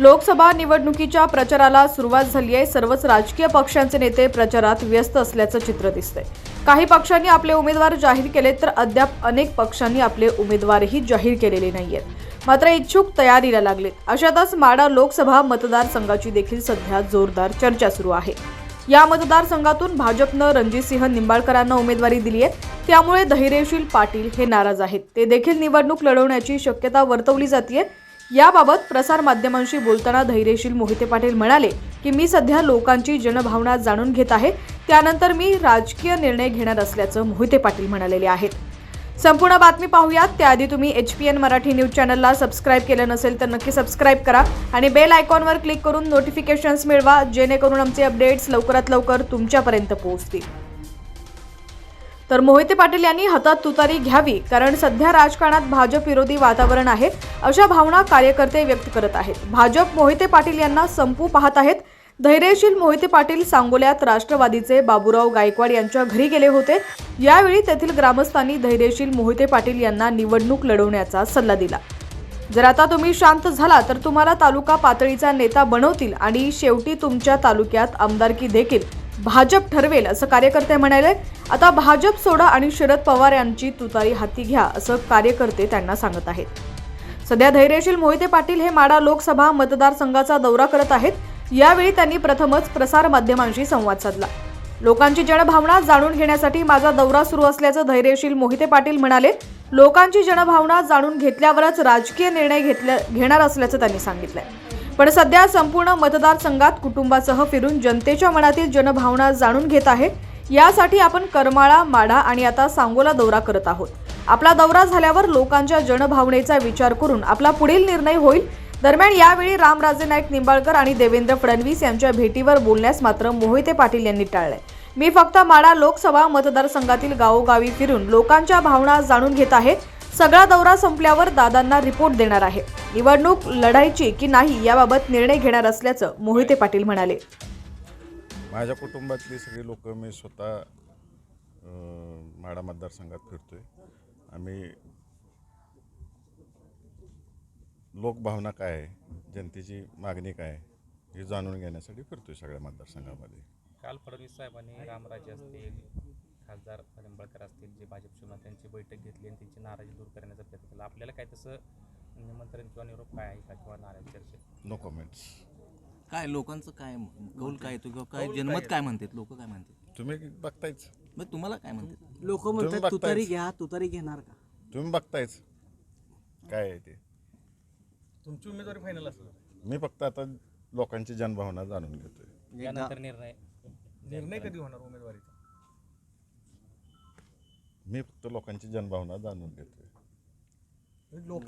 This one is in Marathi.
लोकसभा निवडणुकीच्या प्रचाराला सुरुवात झाली आहे. सर्वच राजकीय पक्षांचे नेते प्रचारात व्यस्त असल्याचं चित्र दिसतंय. काही पक्षांनी आपले उमेदवार जाहीर केले तर अद्याप अनेक पक्षांनी आपले उमेदवारही जाहीर केलेले नाहीयेत. मात्र इच्छुक तयारीला लागलेत. अशातच माडा लोकसभा मतदारसंघाची देखील सध्या जोरदार चर्चा सुरू आहे. या मतदारसंघातून भाजपनं रणजितसिंह निंबाळकरांना उमेदवारी दिली आहे. त्यामुळे धैर्यशील पाटील हे नाराज आहेत. ते देखील निवडणूक लढवण्याची शक्यता वर्तवली जाते याबाबत प्रसारमाध्यमांशी बोलताना धैर्यशील मोहिते पाटील म्हणाले की मी सध्या लोकांची जनभावना जाणून घेत आहे. त्यानंतर मी राजकीय निर्णय घेणार असल्याचं मोहिते पाटील म्हणालेले आहेत. संपूर्ण बातमी पाहूयात. त्याआधी तुम्ही H P N Marathi news चॅनलला सबस्क्राईब केलं नसेल तर नक्की सबस्क्राईब करा आणि बेल आयकॉनवर क्लिक करून नोटिफिकेशन्स मिळवा जेणेकरून आमचे अपडेट्स लवकरात लवकर तुमच्यापर्यंत पोहोचतील. तर मोहिते पाटील यांनी हातात तुतारी घ्यावी कारण सध्या राजकारणात भाजप विरोधी वातावरण आहे अशा भावना कार्यकर्ते व्यक्त करत आहेत. भाजप मोहिते पाटील यांना संपू पाहत आहेत. धैर्यशील मोहिते पाटील सांगोल्यात राष्ट्रवादीचे बाबूराव गायकवाड यांच्या घरी गेले होते. यावेळी तेथील ग्रामस्थांनी धैर्यशील मोहिते पाटील यांना निवडणूक लढवण्याचा सल्ला दिला. जर आता तुम्ही शांत झाला तर तुम्हाला तालुका पातळीचा नेता बनवतील आणि शेवटी तुमच्या तालुक्यात आमदारकी देखील. भाजप ठरवेल असं कार्यकर्ते म्हणाले. आता भाजप सोडा आणि शरद पवार यांची तुतारी हाती घ्या असं कार्यकर्ते त्यांना सांगत आहेत. सध्या धैर्यशील मोहिते पाटील हे माडा लोकसभा मतदारसंघाचा दौरा करत आहेत. यावेळी त्यांनी प्रथमच प्रसार माध्यमांशी संवाद साधला. लोकांची जनभावना जाणून घेण्यासाठी माझा दौरा सुरू असल्याचं धैर्यशील मोहिते पाटील म्हणाले. लोकांची जनभावना जाणून घेतल्यावरच राजकीय निर्णय घेतल्या घेणार असल्याचं त्यांनी सांगितलंय. पण सध्या संपूर्ण मतदारसंघात कुटुंबासह फिरून जनतेच्या मनातील जनभावना जाणून घेत आहे यासाठी आपण करमाळा माढा आणि आता सांगोला दौरा करत आहोत. आपला दौरा झाल्यावर लोकांच्या जनभावनेचा विचार करून आपला पुढील निर्णय होईल. दरम्यान यावेळी रामराजे नाईक निंबाळकर आणि देवेंद्र फडणवीस यांच्या भेटीवर बोलण्यास मात्र मोहिते पाटील यांनी टाळलंय. मी फक्त माडा लोकसभा मतदारसंघातील गावोगावी फिरून लोकांच्या भावना जाणून घेत आहे. सगळा दौरा संपल्यावर दादांना रिपोर्ट देणार आहे. निवडणूक लढायची की नाही याबाबत निर्णय घेणार असल्याचं मोहिते पाटील म्हणाले. माझ्या कुटुंबातली सगळी लोक मी स्वतः माढा मतदारसंघात फिरतोय. आम्ही लोकभावना काय आहे? जनतेची मागणी काय आहे? हे जाणून घेण्यासाठी फिरतोय सगळ्या मतदारसंघामध्ये. काल फडणवीस साहेबांनी रामराजे असतील खासदार निंबाळकर असतील जे भाजप शिवसेना त्यांची बैठक घेतली आणि त्यांची नाराजी दूर करण्याचा प्रयत्न केला. आपल्याला काय तसं निमंत्रण किंवा निरोप काय आहे का किंवा नाराज चर्चेत? नो कमेंट्स काय लोकांचं काय कौल काय येतो किंवा काय जनमत काय म्हणतात? लोक काय म्हणतात? तुम्ही बघतायच. मग तुम्हाला काय म्हणतात? लोक म्हणतात तुतारी. घ्या तुतारी घेणार का? तुम्ही बघतायच. काय आहे ते? तुमची उमेदवारी फायनल असणार. मी फक्त आता लोकांची जनभावना जाणून घेतोय. यानंतर निर्णय. निर्णय कधी होणार उमेदवारीचा? मी फक्त लोकांची जनभावना जाणून घेतोय. लोक